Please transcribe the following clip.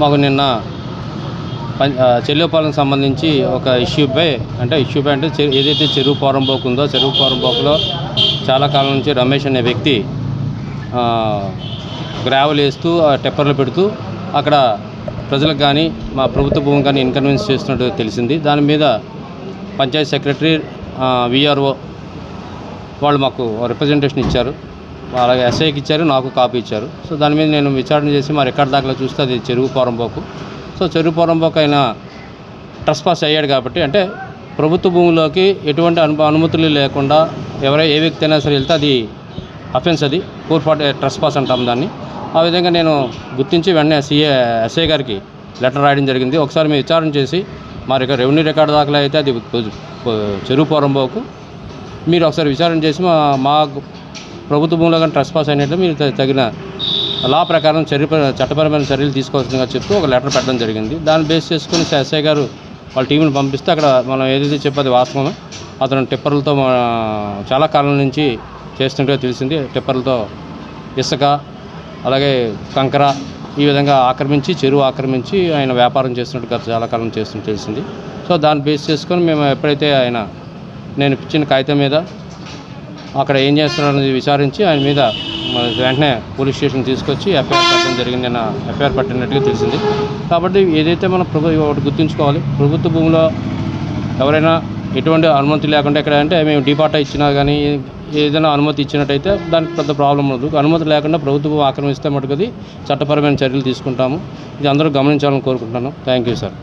మాకు నిన్న పం సంబంధించి ఒక ఇష్యూపై అంటే ఇష్యూపై అంటే ఏదైతే చెరువు పోరంబోకు ఉందో చెరువు పోరంబోకులో చాలా కాలం నుంచి రమేష్ అనే వ్యక్తి గ్రావెల్ వేస్తూ టెప్పర్లు పెడుతూ అక్కడ ప్రజలకు కానీ మా ప్రభుత్వ భూమి కానీ ఇన్కన్వీన్స్ చేస్తున్నట్టు తెలిసింది. దాని మీద పంచాయత్ సెక్రటరీ విఆర్ఓ వాళ్ళు మాకు రిప్రజెంటేషన్ ఇచ్చారు. అలాగే ఎస్ఐకి ఇచ్చారు నాకు కాపీ ఇచ్చారు. సో దాని మీద నేను విచారణ చేసి మా రికార్డ్ దాకా చూస్తే అది చెరువు పొరంబోకు. సో చెరువు పొరంబోకు అయినా ట్రస్ పాస్ అయ్యాడు కాబట్టి అంటే ప్రభుత్వ భూమిలోకి ఎటువంటి అను అనుమతులు లేకుండా ఎవరై ఏ వ్యక్తి అయినా సరే వెళ్తే అది అఫెన్స్ అది. ఫోర్ ఫార్టీ ట్రస్ పాస్ అంటాం దాన్ని. ఆ విధంగా నేను గుర్తించి వెంటనే సీఏ ఎస్ఐ గారికి లెటర్ రాయడం జరిగింది. ఒకసారి మేము విచారణ చేసి మా రిక- రెవెన్యూ రికార్డు దాఖలు అయితే అది చెరువు పొరంబోకు. మీరు ఒకసారి విచారణ చేసి మా మా ప్రభుత్వ భూమిలో కానీ ట్రస్ పాస్ అయినట్లు మీరు తగిన లా ప్రకారం చర్య చట్టపరమైన చర్యలు తీసుకోవాల్సిందిగా చెప్తూ ఒక లెటర్ పెట్టడం జరిగింది. దాన్ని బేస్ చేసుకుని ఎస్ఐ గారు వాళ్ళ టీంని పంపిస్తే అక్కడ మనం ఏదైతే చెప్పేది వాస్తవమే. అతను టిప్పర్లతో మా- చాలా కాలం నుంచి చేస్తుంటే తెలిసింది. టిప్పర్లతో ఇసుక అలాగే కంకర ఈ విధంగా ఆక్రమించి చెరువు ఆక్రమించి ఆయన వ్యాపారం చేస్తున్నట్టు గత చాలా కాలం చేస్తున్నట్టు తెలిసింది. సో దాన్ని బేస్ చేసుకొని మేము ఎప్పుడైతే ఆయన నేను ఇచ్చిన కాగితం మీద అక్కడ ఏం చేస్తున్నారనేది విచారించి ఆయన మీద వెంటనే పోలీస్ స్టేషన్ తీసుకొచ్చి ఎఫ్ఐఆర్ పట్టడం జరిగింది నిన్న ఎఫ్ఐఆర్ పట్టినట్టుగా తెలిసింది. కాబట్టి ఏదైతే మనం ప్రభుత్వం ఒకటి గుర్తుంచుకోవాలి ప్రభుత్వ భూమిలో ఎవరైనా ఎటువంటి అనుమతి లేకుండా ఎక్కడ అంటే మేము డిపార్టా ఇచ్చినా కానీ ఏదైనా అనుమతి ఇచ్చినట్టయితే దానికి పెద్ద ప్రాబ్లం ఉండదు. అనుమతి లేకుండా ప్రభుత్వం ఆక్రమిస్తే మటుకది చట్టపరమైన చర్యలు తీసుకుంటాము. ఇది అందరూ గమనించాలని కోరుకుంటున్నాను. Thank you sir.